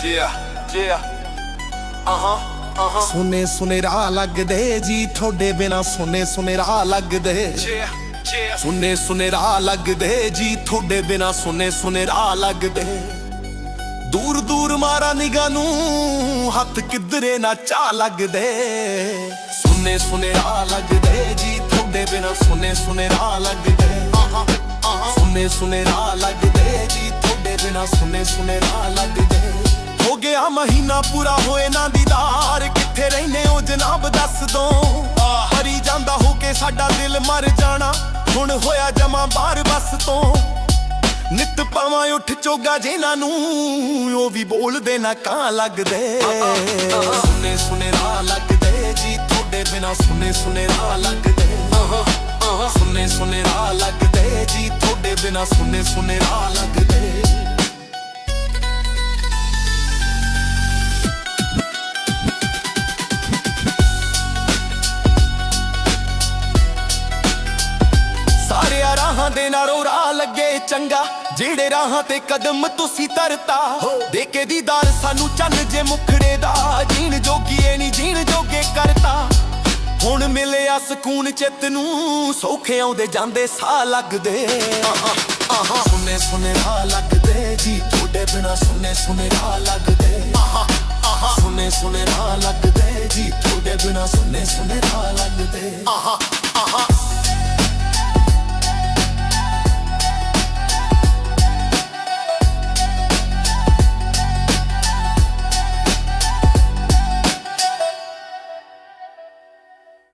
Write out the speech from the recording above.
Yeah, yeah. Uh huh, uh huh. ਸੁਨੇ ਸੁਨੇ ਰਾਹ ਲੱਗਦੇ ਜੀ ਤੁਹਾਡੇ ਬਿਨਾ ਸੁਨੇ ਸੁਨੇ ਰਾਹ ਲੱਗਦੇ Yeah, yeah. ਸੁਨੇ ਸੁਨੇ ਰਾਹ ਲੱਗਦੇ ਜੀ ਤੁਹਾਡੇ ਬਿਨਾ ਸੁਨੇ ਸੁਨੇ ਰਾਹ ਲੱਗਦੇ ਦੂਰ ਦੂਰ ਮਾਰਾ ਨਿਗਾਹ ਨੂੰ ਹੱਥ ਕਿਧਰੇ ਨਾ ਚਾ ਲੱਗਦੇ ਸੁਨੇ ਸੁਨੇ ਰਾਹ ਲੱਗਦੇ ਜੀ ਤੁਹਾਡੇ ਬਿਨਾ ਸੁਨੇ ਸੁਨੇ ਰਾਹ ਲੱਗਦੇ ਆਹਾ ਆਹਾ ਸੁਨੇ ਸੁਨੇ ਰਾਹ ਲੱਗਦੇ ਜੀ ਤੁਹਾਡੇ ਬਿਨਾ ਸੁਨੇ ਸੁਨੇ ਰਾਹ ਲੱਗਦੇ ਗਿਆ ਮਹੀਨਾ ਪੂਰਾ ਹੋਏ ਨਾ ਦੀਦਾਰ। ਕਿੱਥੇ ਰਹਿੰਦੇ ਹੋ ਜਨਾਬ, ਦੱਸ ਦੋ ਹਰੀ ਜਾਂਦਾ ਹੋ ਕੇ ਸਾਡਾ ਦਿਲ ਮਰ ਜਾਣਾ। ਹੁਣ ਹੋਇਆ ਜਮਾ ਬਾਹਰ ਬਸ ਤੋਂ। ਨਿਤ ਪਾਵਾਂ ਉੱਠ ਚੋਗਾ ਜਿਨ੍ਹਾਂ ਨੂੰ। ਉਹ ਵੀ ਬੋਲਦੇ ਨਾ ਕਾਂ ਲੱਗਦੇ। ਸੁਨੇ ਸੁਨੇ ਰਾਹ ਲੱਗਦੇ। ਜੀ ਤੁਹਾਡੇ ਬਿਨਾ ਸੁਨੇ ਸੁਨੇ ਰਾਹ ਲੱਗਦੇ। ਸੁਨੇ ਸੁਨੇ ਰਾਹ ਲੱਗਦੇ। ਜੀ ਤੁਹਾਡੇ ਬਿਨਾ ਸੁਨੇ ਸੁਨੇ ਰਾਹ ਲੱਗਦੇ। ਰਾਹ ਲੱਗੇ ਚੰਗਾ, ਜਿਹੜੇ ਰਾਹਾਂ ਤੇ ਕਦਮ ਤੁਸੀਂ ਤਰਤਾ ਦੇ ਕੇ ਦੀਦਾਰ ਸਾਨੂੰ ਚੰਨ ਜੇ ਮੁਖੜੇ ਦਾ। ਜੀਣ ਜੋਗੀਏ ਨਹੀਂ, ਜੀਣ ਜੋਗੇ ਕਰਤਾ। ਹੁਣ ਮਿਲਿਆ ਸਕੂਨ ਚਿੱਤ ਨੂੰ, ਸੌਖੇ ਆਉਂਦੇ ਜਾਂਦੇ ਸਾਹ ਲੱਗਦੇ। ਆਹਾ ਸੁਨੇ ਸੁਨੇ ਰਾਹ ਲੱਗਦੇ ਜੀ, ਤੁਹਾਡੇ ਬਿਨਾ ਸੁਨੇ ਸੁਨੇ ਰਾਹ ਲੱਗਦੇ। ਆਹਾ ਆਹਾ। ਸੁਨੇ ਸੁਨੇ ਰਾਹ ਲੱਗਦੇ ਜੀ, ਤੁਹਾਡੇ ਬਿਨਾ ਸੁਨੇ ਸੁਨੇ ਰਾਹ ਲੱਗਦੇ। ਆਹਾ।